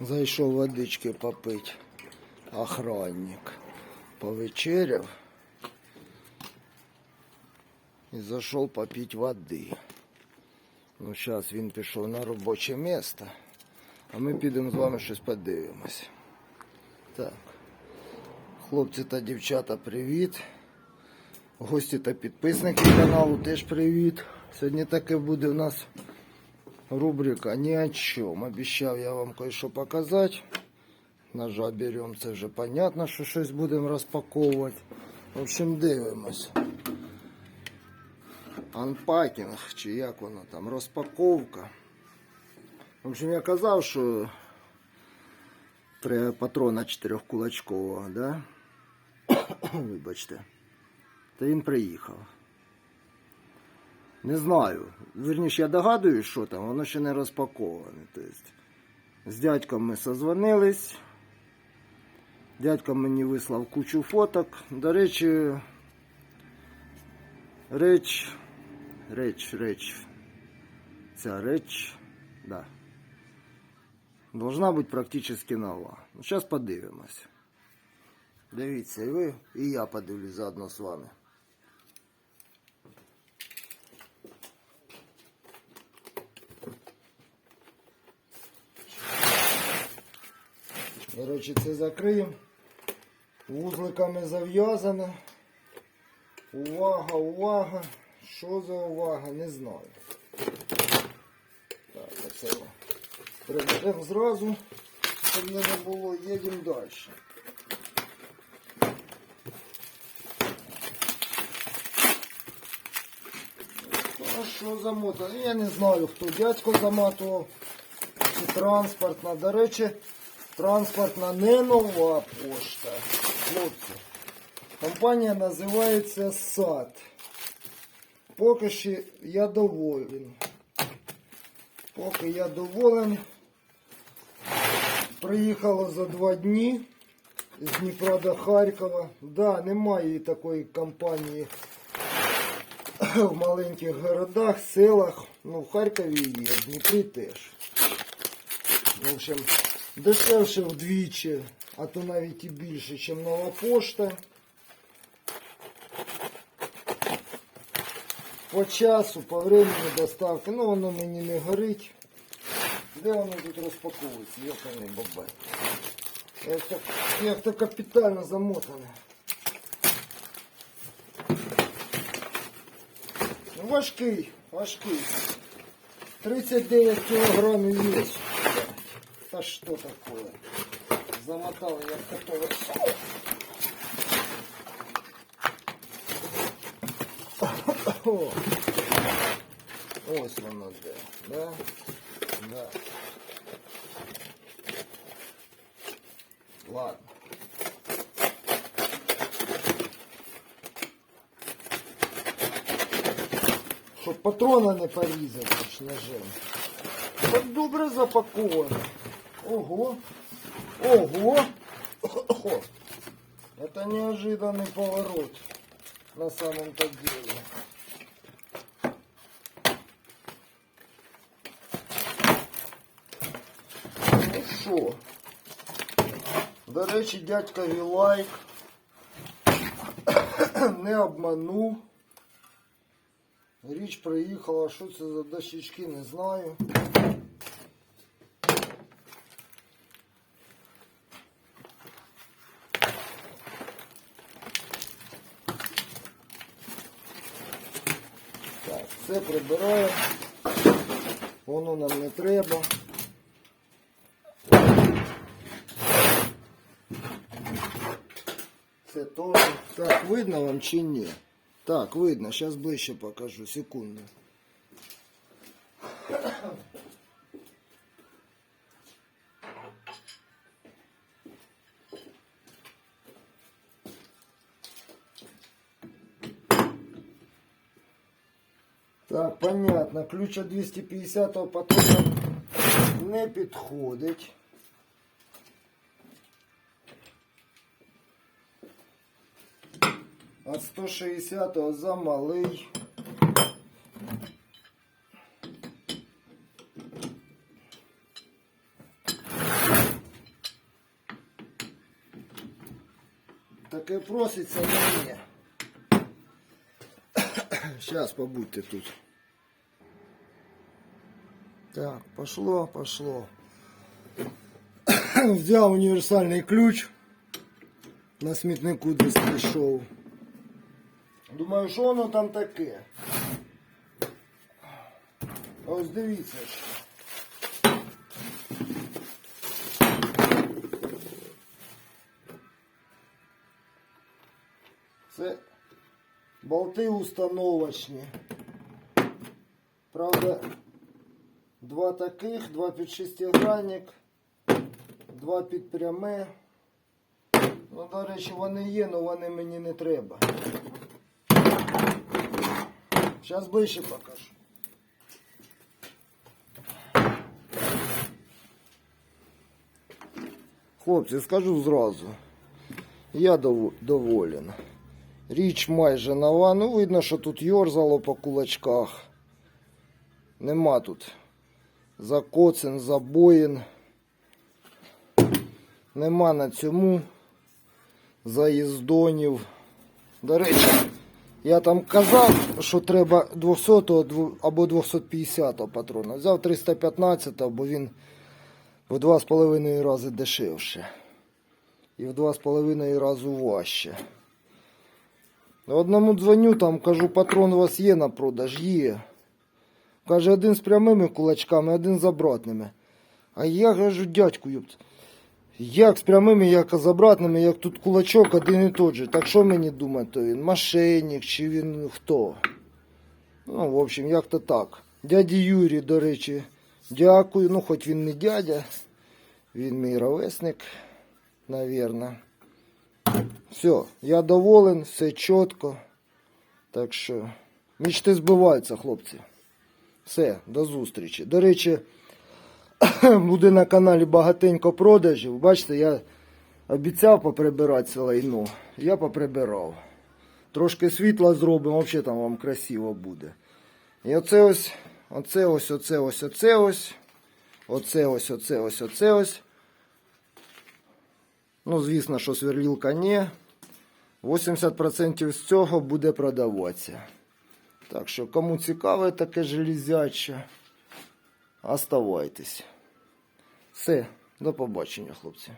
Зайшов водички попить. Охранник. Повечеряв. І зайшов попити води. Ну, зараз він пішов на робоче місце. А ми підемо з вами щось подивимось. Так. Хлопці та дівчата, привіт. Гості та підписники каналу теж привіт. Сьогодні таке буде у нас рубрика «Ни о чем». Обіцяв я вам кое-що показати. Ножа беремо, це вже понятно, що щось будемо розпаковувати. В общем, дивимось. Анпакінг, чи як воно там, розпаковка. В общем, я казав, що три патрона чотирьохкулачкового, да? Вибачте. Та він приїхав. Не знаю. Вірніше, я догадуюсь, що там, воно ще не розпаковане. Тобто, з дядьком ми созвонились. Дядько мені вислав кучу фоток. До речі, реч, реч, реч. Ця реч, да. Должна бути практично нова. Ну, зараз подивимось. Дивіться, і ви, і я подивлюсь заодно з вами. До це закриємо. Вузликами зав'язано. Увага, увага. Що за увага? Не знаю. Так, оце приберемо зразу, щоб не було, їдемо далі. А що замотано? Я не знаю, хто дядько заматував. Чи транспортна. До речі, транспортна не нова пошта. Хлопці. Компанія називається САД. Поки що я доволен. Поки я доволен. Приїхало за два дні з Дніпра до Харкова. Да, немає такої компанії в маленьких городах, селах. Ну, в Харкові є, в Дніпрі теж. В общем, дешевше вдвічі, а то навіть і більше, ніж нова пошта. По часу, по времени доставки, ну воно мені не горить. Де воно тут розпаковується? Йоханий бабай. Як то, як то капітально замотане. Важкий, важкий. 39 килограмм вес. Да что такое? Замотал я готовый. О, ось воно де. Да? Да. Ладно. Щоб патрона не порізати ножем. Так добре запаковано. Ого. Ого. Ого. Это неожиданный поворот на самом-то деле. Ну що? До речі, дядькові лайк. Не обманув. Річ приїхала, що це за дощечки, не знаю. Це прибираємо. Воно нам не треба. Це теж. Так, видно вам чи ні? Так, видно, зараз ближче покажу, секунду. Так, понятно. Ключ от 250-го потока не підходить. От 160-го замалий. Таке проситься на мене. Зараз побудьте тут. Так, пошло, пошло. Взяв універсальний ключ. На смітнику десь прийшов. Думаю, що воно там таке? Ось дивіться. ж. Це болти установочні. Правда, два таких, два під шестигранник, два під пряме. Ну, до речі, вони є, але вони мені не треба. Зараз ближче покажу. Хлопці, скажу зразу. Я дов- доволен. Річ майже нова. Ну, видно, що тут йорзало по кулачках. Нема тут закоцин, забоїн. Нема на цьому заїздонів. До речі, я там казав, що треба 200 або 250 патрона. Взяв 315, бо він в два з половиною рази дешевше. І в два з половиною разу важче. Одному дзвоню, там кажу, патрон у вас є на продаж? Є. Каже, один з прямими кулачками, один з обратними. А я кажу, дядьку, юпт. Як з прямими, як з обратними, як тут кулачок один і той же. Так що мені думати, то він мошенник чи він хто? Ну, в общем, як то так. Дяді Юрі, до речі, дякую. Ну, хоч він не дядя, він мій ровесник, навірно. Все, я доволен, все чітко. Так що, мічти збиваються, хлопці. Все, до зустрічі. До речі, буде на каналі багатенько продажів. Бачите, я обіцяв поприбирати це лайно. Я поприбирав. Трошки світла зробимо, взагалі там вам красиво буде. І оце ось, оце ось, оце ось, оце ось. Оце ось, оце ось, оце ось. Ну, звісно, що сверлілка ні. 80% з цього буде продаватися. Так що, кому цікаве таке железяче, оставайтесь. Все, до побачення, хлопці.